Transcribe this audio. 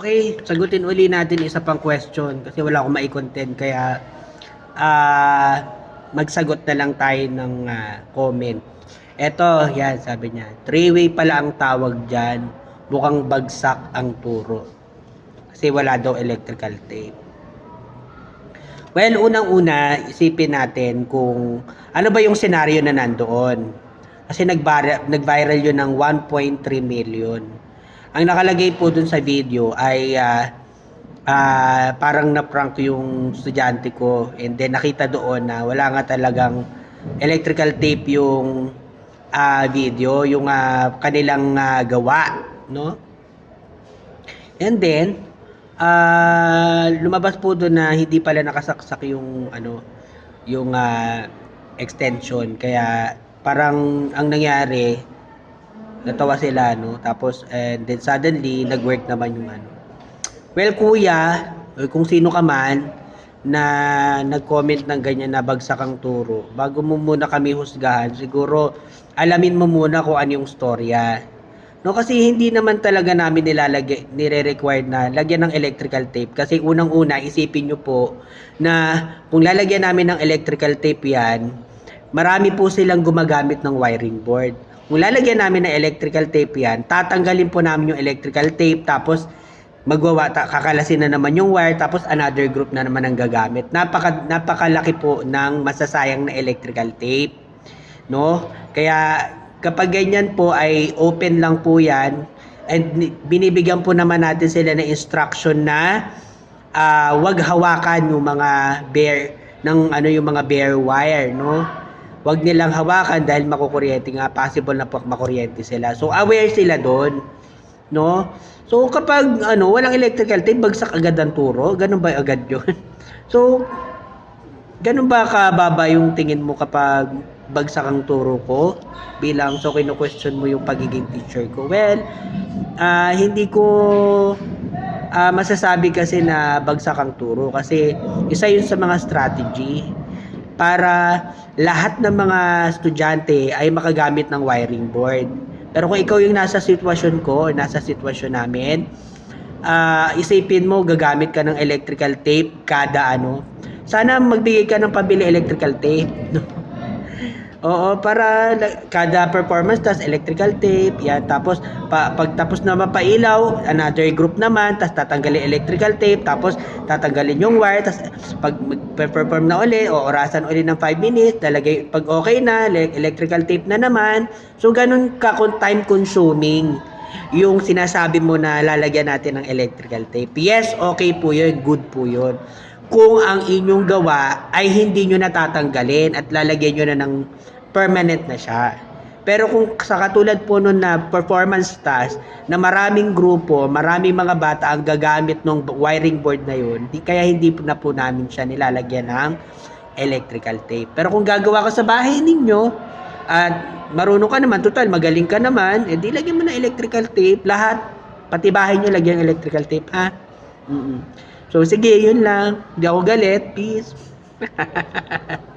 Okay, sagutin uli natin isa pang question kasi wala akong mai-content kaya ah magsagot na lang tayo ng ah, comment. Eto, yan sabi niya. Three-way pala ang tawag diyan. Mukhang bagsak ang turo. Kasi wala daw electrical tape. Well, unang-una, isipin natin kung ano ba yung senaryo na nandoon. Kasi nag-viral yun ng 1.3 million. Ang nakalagay po dun sa video ay ah, ah, parang na-prank yung estudyante ko and then nakita doon na wala nga talagang electrical tape yung ah, video, yung ah, kanilang ah, gawa, no? And then, ah lumabas po doon na hindi pala nakasaksak yung ano, yung ah, extension. Kaya parang ang nangyari, natawa sila, no? Tapos, and then suddenly, nag-work naman yung ano. Well, kuya, o kung sino ka man, na nag-comment ng ganyan na bagsak ang turo, bago mo muna kami husgahan, siguro alamin mo muna kung ano yung storya. No, kasi hindi naman talaga namin nilalagay, nire-required na lagyan ng electrical tape. Kasi unang-una, isipin nyo po na kung lalagyan namin ng electrical tape yan, marami po silang gumagamit ng wiring board. Kung lalagyan namin ng electrical tape yan, tatanggalin po namin yung electrical tape, tapos magwawa, kakalasin na naman yung wire, tapos another group na naman ang gagamit. Napaka, napakalaki po ng masasayang na electrical tape. No? Kaya kapag ganyan po ay open lang po yan and ni- binibigyan po naman natin sila ng instruction na ah, wag hawakan yung mga bare ng ano yung mga bare wire, no? Wag nilang hawakan dahil makukuryente nga, possible na makuryente sila. So aware sila doon, no? So kapag ano, walang electrical tape, bagsak agad ang turo, ganun ba agad 'yun? so ganun ba kababa yung tingin mo kapag bagsak ang turo ko bilang so kino-question mo yung pagiging teacher ko? Well, ah, hindi ko ah, masasabi kasi na bagsak ang turo kasi isa yun sa mga strategy para lahat ng mga estudyante ay makagamit ng wiring board. Pero kung ikaw yung nasa sitwasyon ko, nasa sitwasyon namin, ah isipin mo gagamit ka ng electrical tape kada ano. Sana magbigay ka ng pabili electrical tape. No? Oo, para kada performance tas electrical tape, yan. Tapos pa, pag na mapailaw, another group naman, tas tatanggalin electrical tape, tapos tatanggalin yung wire, tas pag perform na uli, o orasan uli ng 5 minutes, talagay pag okay na, le- electrical tape na naman. So ganun ka time consuming yung sinasabi mo na lalagyan natin ng electrical tape. Yes, okay po yun, good po yun. Kung ang inyong gawa ay hindi nyo natatanggalin at lalagyan nyo na ng permanent na siya. Pero kung sa katulad po nun na performance task na maraming grupo, maraming mga bata ang gagamit ng wiring board na yun, di, kaya hindi po na po namin siya nilalagyan ng electrical tape. Pero kung gagawa ka sa bahay ninyo, at marunong ka naman, total, magaling ka naman, eh di lagyan mo ng electrical tape, lahat, pati bahay nyo lagyan electrical tape, ha? Mm-mm. So, sige, yun lang. Hindi ako galit. Peace.